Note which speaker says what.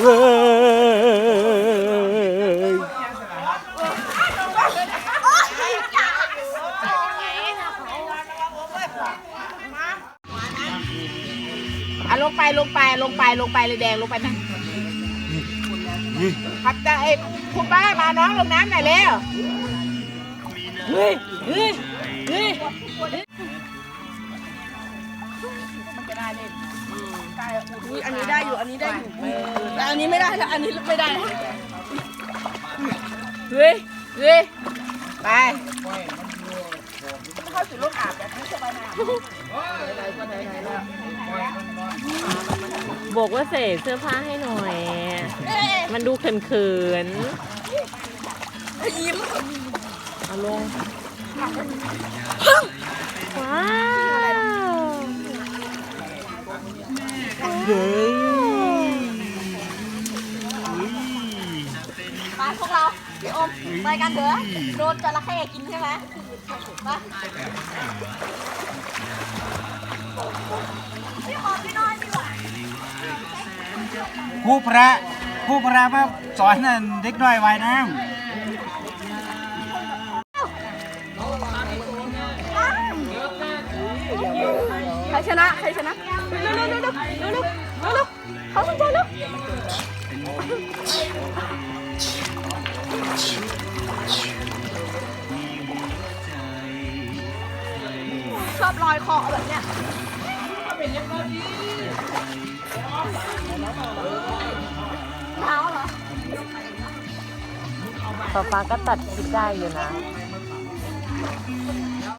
Speaker 1: เว้ย
Speaker 2: อะลงไปลงไปลงไปลงไปเลยแดงลงไปนั่งครับจะไอ้คุณป้ามาน้องลงน้ำหน่อยเร็วเฮ้ยเฮ้ยเฮ้ย มันจะได้เล่นใช่อุ่น
Speaker 3: อุ๊ยอันนี้ได้อยู่ อันนี้ได้อยู่แต่อันนี้ไม่ได้แล้วอันนี้ไม่ได้
Speaker 2: เฮ้ยเฮ้ยไปเข้าสู่ลูกอาบแบบนี้สบายน้ำไหนๆก็ไหนๆแล้ว
Speaker 4: บอกว่าใส่เสื้อผ้าให้หน่อย มันดูเขิน
Speaker 3: ยิ้ม
Speaker 4: ๆเอาลงว้า
Speaker 1: เฮ้ย
Speaker 3: ไปพวกเรา พี่อมไปกันเถอะโดนจระเข้กินใช่ไหมไปพี่ขอพี่น้อยดีกว่า
Speaker 1: ผู้พระผู้พระมาสอนนั่นเด็กน้อยว่ายน้
Speaker 3: ใครชนะ ใครชนะเร็วเร็วเร็ว เร็วเร็วเขาสนใจเร็วชอบลอยคอแบบเนี้ยเท้าเหรอ
Speaker 4: ป๊าป๊าก็ตัดคลิปได้อยู่นะ